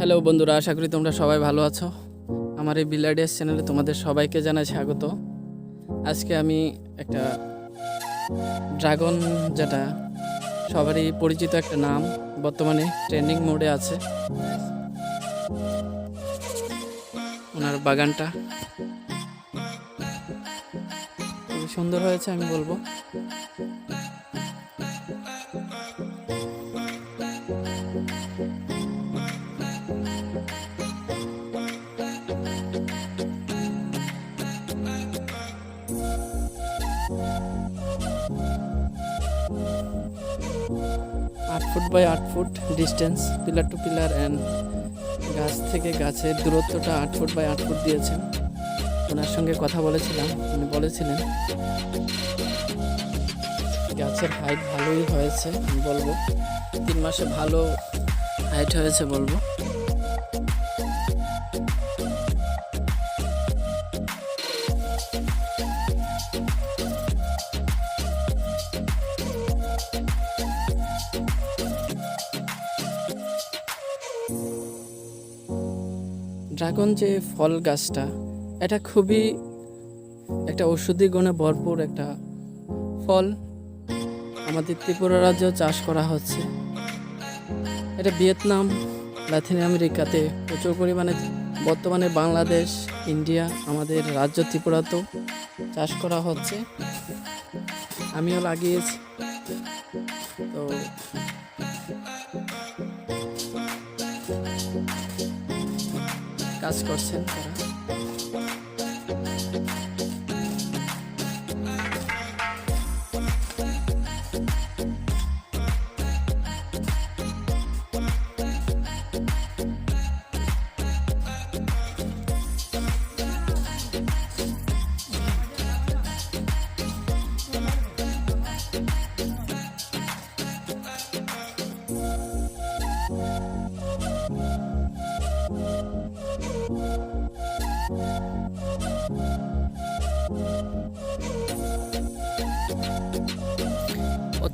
Hello বন্ধুরা, আশা করি তোমরা সবাই ভালো আছো। আমার এই বিলাডিয়াস চ্যানেলে তোমাদের সবাইকে জানাই স্বাগত। আজকে আমি একটা ড্রাগন যেটা সবারই পরিচিত একটা নাম, বর্তমানে ট্রেন্ডিং মোডে আছে। ওনার বাগানটা। সুন্দর হয়েছে আমি বলব। ফুট বাই আট foot distance pillar to pillar and গাছ থেকে গাছের দূরত্বটা আট ফুট বাই আট ফুট দিয়েছেন। ওনার সঙ্গে কথা বলেছিলাম, উনি বলেছিলেন, গাছের হাইট ভালোই হয়েছে, আমি বলব। তিন মাসে ভালো হাইট হয়েছে বলব। ড্রাগন যে ফল গাছটা, এটা খুবই একটা ঔষধি গুণে ভরপুর একটা ফল। আমাদের ত্রিপুরা রাজ্যেও চাষ করা হচ্ছে। এটা ভিয়েতনাম, লাতিন আমেরিকাতে প্রচুর পরিমাণে, বর্তমানে বাংলাদেশ, ইন্ডিয়া আমাদের রাজ্য ত্রিপুরাতেও চাষ করা হচ্ছে। আমিও লাগিয়েছি। তো কাজ করছেন তারা।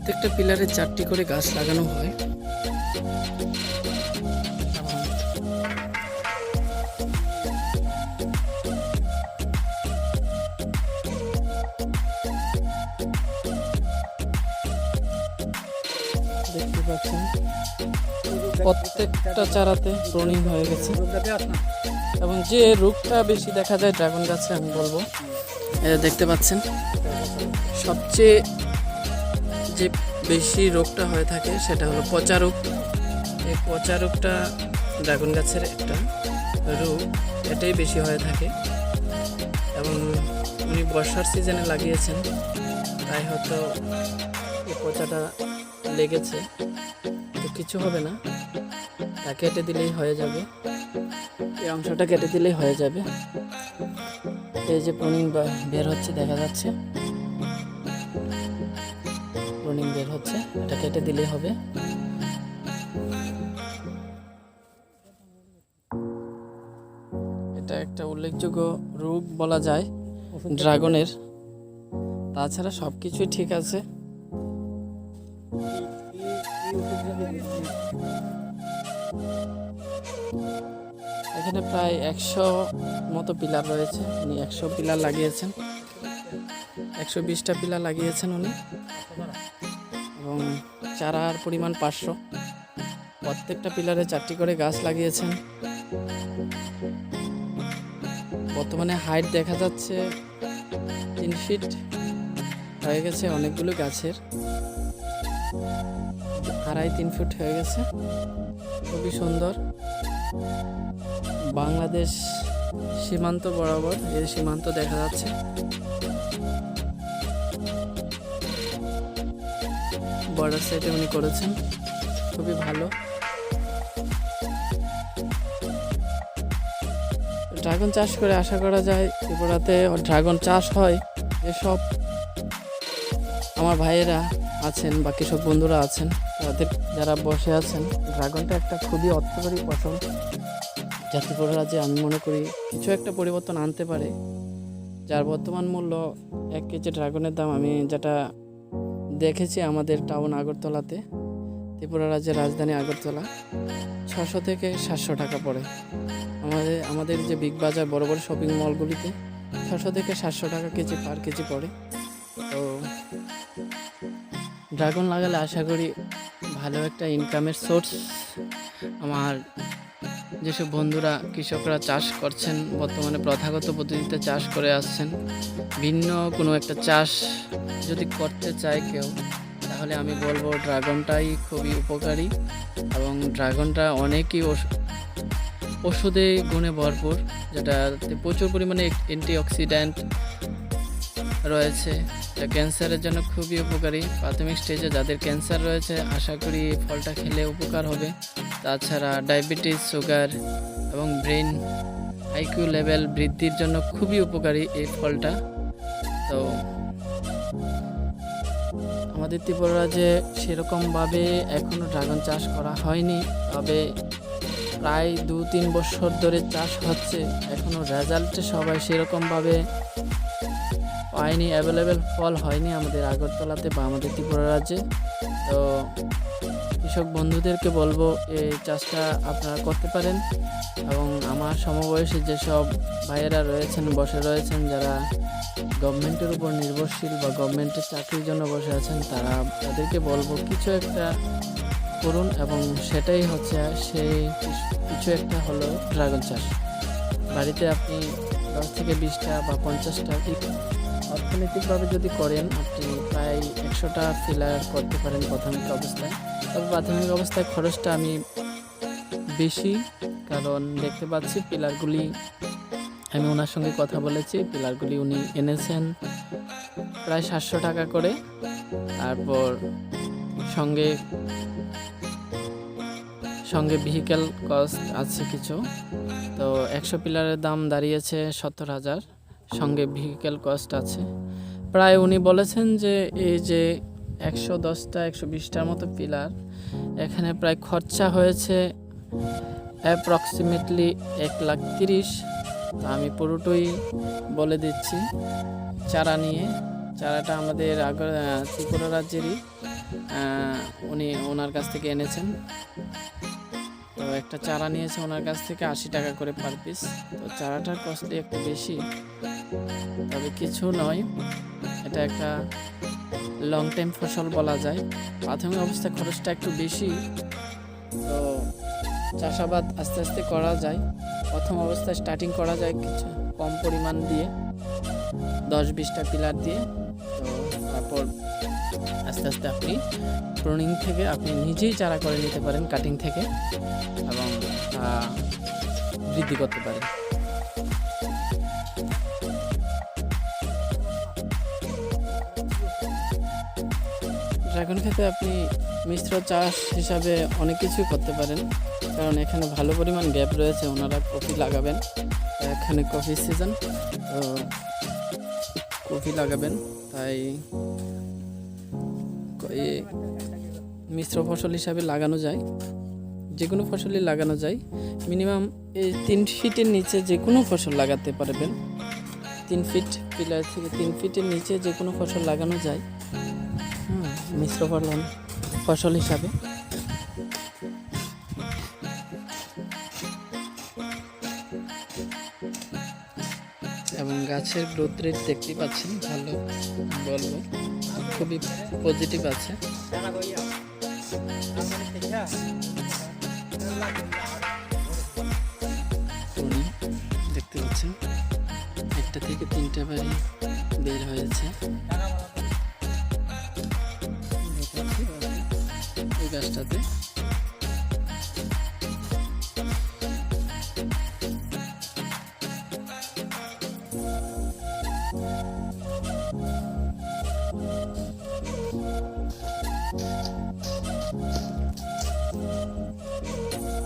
প্রত্যেকটা পিলারে চারটি করে গাছ লাগানো হয়। প্রত্যেকটা চারাতে প্রনিং হয়ে গেছে। এবং যে রোগটা বেশি দেখা যায় ড্রাগন গাছে, আমি বলব। দেখতে পাচ্ছেন, সবচেয়ে যে বেশি রোগটা হয়ে থাকে সেটা হলো পচা রোগ। এই পচা রোগটা ড্রাগন গাছের একটা রোগ, এটাই বেশি হয়ে থাকে। এবং উনি বর্ষার সিজনে লাগিয়েছেন, তাই হয়তো এই পচাটা লেগেছে। তো কিছু হবে না, তা কেটে দিলেই হয়ে যাবে। এই অংশটা কেটে দিলেই হয়ে যাবে। এই যে প্রনিং বের হচ্ছে, দেখা যাচ্ছে। প্রনিং বের হচ্ছে। এটা কেটে দিলেই হবে। এটা একটা উল্লেখযোগ্য রোগ বলা যায় ড্রাগনের। তাছাড়া সব কিছুই ঠিক আছে। এখানে প্রায় একশো মতো পিলার রয়েছে। উনি একশো পিলার লাগিয়েছেন। একশো বিশটা পিলার লাগিয়েছেন উনি। চারার পরিমাণ পাঁচশো। প্রত্যেকটা পিলারে চারটি করে গাছ লাগিয়েছেন। বর্তমানে হাইট দেখা যাচ্ছে তিন ফিট। হয়ে গেছে অনেকগুলো গাছের। আড়াই, তিন ফুট হয়ে গেছে। খুবই সুন্দর। বাংলাদেশ সীমান্ত বরাবর এই সীমান্ত দেখা যাচ্ছে। বর্ডার সাইডে উনি করেছেন। খুবই ভালো। ড্রাগন চাষ করে আশা করা যায় ত্রিপুরাতে ড্রাগন চাষ হয়। এসব আমার ভাইয়েরা আছেন বা কৃষক বন্ধুরা আছেন, তাদের যারা বসে আছেন, ড্রাগনটা একটা খুবই অর্থকরী ফসল। যা ত্রিপুরা রাজ্যে আমি মনে করি কিছু একটা পরিবর্তন আনতে পারে। যার বর্তমান মূল্য এক কেজি ড্রাগনের দাম আমি যেটা দেখেছি আমাদের টাউন আগরতলাতে, ত্রিপুরা রাজ্যের রাজধানী আগরতলা, ছশো থেকে সাতশো টাকা পড়ে। আমাদের আমাদের যে বিগ বাজার বড় বড় শপিং মলগুলিতে ছশো থেকে সাতশো টাকা কেজি পার কেজি পড়ে। তো ড্রাগন লাগালে আশা করি ভালো একটা ইনকামের সোর্স আমার যেসব বন্ধুরা, কৃষকরা চাষ করছেন, বর্তমানে প্রথাগত পদ্ধতিতে চাষ করে আসছেন, ভিন্ন কোনো একটা চাষ যদি করতে চায় কেউ, তাহলে আমি বলব ড্রাগনটাই খুবই উপকারী এবং ড্রাগনটা অনেকই ওষ- ওষুধে গুণে ভরপুর, যেটাতে প্রচুর পরিমাণে অ্যান্টিঅক্সিডেন্ট রয়েছে, যা ক্যান্সারের জন্য খুবই উপকারী। প্রাথমিক স্টেজে যাদের ক্যান্সার রয়েছে, আশা করি ফলটা খেলে উপকার হবে। তাছাড়া ডায়াবেটিস, সুগার এবং ব্রেন আইকিউ লেভেল বৃদ্ধির জন্য খুবই উপকারী এই ফলটা। তো আমাদের ত্রিপুরা রাজ্যে সেরকমভাবে এখনও ড্রাগন চাষ করা হয়নি, তবে প্রায় দু তিন বছর ধরে চাষ হচ্ছে। এখনও রেজাল্টে সবাই সেরকমভাবে পায়নি অ্যাভেলেবেল ফল হয়নি আমাদের আগরতলাতে বা আমাদের ত্রিপুরা রাজ্যে। তো কৃষক বন্ধুদেরকে বলব, এই চাষটা আপনারা করতে পারেন। এবং আমার সমবয়সী যেসব ভাইয়েরা রয়েছেন, বসে রয়েছেন, যারা গভর্নমেন্টের উপর নির্ভরশীল বা গভর্নমেন্টের চাকরির জন্য বসে আছেন, তারা তাদেরকে বলব, কিছু একটা করুন এবং সেটাই হচ্ছে সেই কিছু একটা হলো ড্রাগন চাষ। বাড়িতে আপনি দশ থেকে বিশটা বা পঞ্চাশটা অর্থনৈতিকভাবে যদি করেন, আপনি প্রায় একশোটা ফিলার করতে পারেন প্রাথমিক অবস্থায়। তবে প্রাথমিক অবস্থায় খরচটা আমি বেশি, কারণ দেখতে পাচ্ছি পিলারগুলি, আমি ওনার সঙ্গে কথা বলেছি, পিলারগুলি উনি এনেছেন প্রায় সাতশো টাকা করে। তারপর সঙ্গে সঙ্গে ভেহিক্যাল কস্ট আছে কিছু। তো একশো পিলারের দাম দাঁড়িয়েছে সত্তর হাজার, সঙ্গে ভেহিক্যাল কস্ট আছে। প্রায় উনি বলেছেন যে এই যে একশো দশটা, একশো বিশটার মতো পিলার এখানে প্রায় খরচা হয়েছে অ্যাপ্রক্সিমেটলি এক লাখ তিরিশ। তো আমি পুরোটাই বলে দিচ্ছি চারা নিয়ে। চারাটা আমাদের আগ ত্রিপুরা রাজ্যেরই উনি ওনার কাছ থেকে এনেছেন। তো একটা চারা নিয়েছে ওনার কাছ থেকে আশি টাকা করে পার পিস তো চারাটার কস্টলি একটু বেশি, তবে কিছু নয়। এটা একটা লং টাইম ফসল বলা যায়। প্রাথমিক অবস্থায় খরচটা একটু বেশি। তো চাষাবাদ আস্তে আস্তে করা যায়। প্রথম অবস্থায় স্টার্টিং করা যায় কিছু কম পরিমাণ দিয়ে, দশ বিশটা পিলার দিয়ে। তো তারপর আস্তে আস্তে আপনি প্রুনিং থেকে আপনি নিজেই চারা করে নিতে পারেন কাটিং থেকে, এবং বৃদ্ধি করতে পারেন। ড্রাগন খেতে আপনি মিশ্র চাষ হিসাবে অনেক কিছুই করতে পারেন। কারণ এখানে ভালো পরিমাণ গ্যাপ রয়েছে, ওনারা কফি লাগাবেন। এখানে কফি সিজন, তো কফি লাগাবেন, তাই মিশ্র ফসল হিসাবে লাগানো যায়। যে কোনো ফসলই লাগানো যায়। মিনিমাম এই তিন ফিটের নিচে যে কোনো ফসল লাগাতে পারবেন। তিন ফিট পিলার থেকে তিন ফিটের নিচে যে কোনো ফসল লাগানো যায়। মিশ্র ফলন ফসল হিসাবে। এবং গাছের গ্রোথ রেট দেখতে পাচ্ছেন, ভালো বলব, খুবই পজিটিভ আছে। দেখতে পাচ্ছেন, একটা থেকে তিনটা বাড়ি বের হয়েছে। গাছটাতে।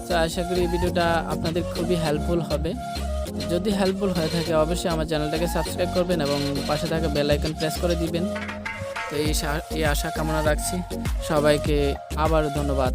তো আশা করি এই ভিডিওটা আপনাদের খুবই হেল্পফুল হবে। যদি হেল্পফুল হয়ে থাকে, অবশ্যই আমার চ্যানেলটাকে সাবস্ক্রাইব করবেন এবং পাশে থাকা বেল আইকন প্রেস করে দিবেন। তো এই এই আশা কামনা রাখছি। সবাইকে আবার ধন্যবাদ।